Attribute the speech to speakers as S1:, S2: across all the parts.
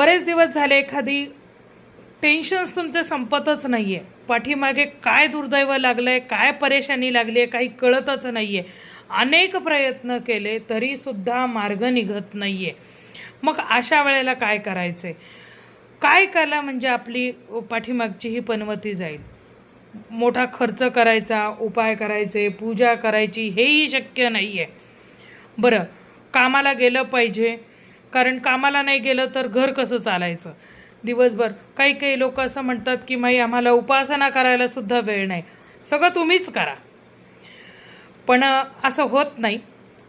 S1: बरेच दिवस झाले एखादी टेन्शन्स तुमचं संपतच नाही आहे पाठीमागे काय दुर्दैव लागलं आहे काय परेशानी लागली आहे काही कळतच नाही आहे अनेक प्रयत्न केले तरीसुद्धा मार्ग निघत नाही आहे मग अशा वेळेला काय करायचं आहे काय कला म्हणजे आपली पाठीमागची ही पनवती जाईल? मोठा खर्च करायचा उपाय करायचे पूजा करायची हेही शक्य नाही आहे बरं कामाला गेलं पाहिजे कारण कामाला नाही गेलं तर घर कसं चालायचं? दिवसभर काही काही लोक असं म्हणतात की माई आम्हाला उपासना करायला सुद्धा वेळ नाही. सगळं तुम्हीच करा. पण असं होत नाही.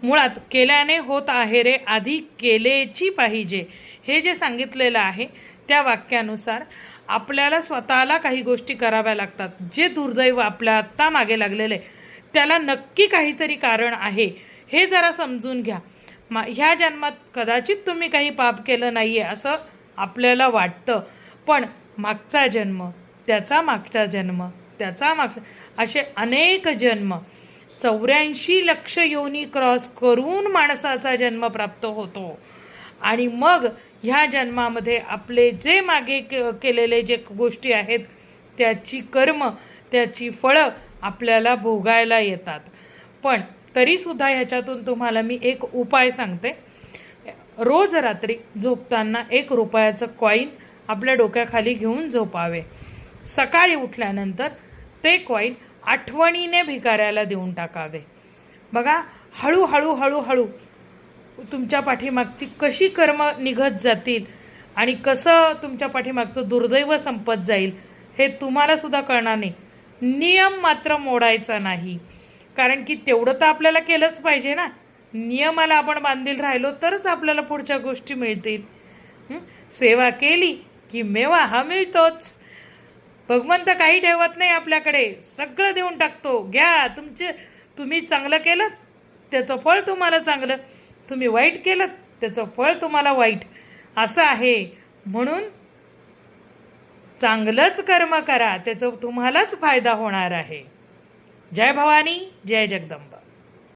S1: मुळात केल्याने होत आहे रे आधी केलेची पाहिजे. हे जे सांगितलेलं आहे त्या वाक्यानुसार आपल्याला स्वतःला काही गोष्टी कराव्या लागतात. जे दुर्दैव आपल्या आत्ता मागे लागलेलं आहे त्याला नक्की काहीतरी कारण आहे. हे जरा समजून घ्या. मा ह्या जन्मात कदाचित तुम्ही काही पाप केलं नाही आहे असं आपल्याला वाटतं. पण मागचा जन्म त्याचा मागचा जन्म त्याचा मागचा असे अनेक जन्म चौऱ्याऐंशी लक्ष योनी क्रॉस करून माणसाचा जन्म प्राप्त होतो. आणि मग ह्या जन्मामध्ये आपले जे मागे के- केलेले जे गोष्टी आहेत त्याची कर्म त्याची फळं आपल्याला भोगायला येतात. पण तरीसुद्धा ह्याच्यातून तुम्हाला मी एक उपाय सांगते. रोज रात्री झोपताना एक रुपयाचं कॉईन आपल्या डोक्याखाली घेऊन झोपावे. सकाळी उठल्यानंतर ते कॉईन आठवणीने भिकाऱ्याला देऊन टाकावे. बघा हळूहळू हळूहळू तुमच्या पाठीमागची कशी कर्म निघत जातील आणि कसं तुमच्या पाठीमागचं दुर्दैव संपत जाईल हे तुम्हाला सुद्धा कळणार नाही. नियम मात्र मोडायचा नाही. कारण की तेवढं तर आपल्याला केलंच पाहिजे ना. नियमाला आपण बांधील राहिलो तरच आपल्याला पुढच्या गोष्टी मिळतील. सेवा केली की मेवा हा मिळतोच. भगवंत काही ठेवत नाही आपल्याकडे. सगळं देऊन टाकतो. घ्या तुमचे तुम्ही चांगलं केलं त्याचं फळ तुम्हाला चांगलं. तुम्ही वाईट केलं त्याचं फळ तुम्हाला वाईट. असं आहे. म्हणून चांगलंच कर्म करा. त्याचं तुम्हालाच फायदा होणार आहे. जय भवानी जय जगदंबा.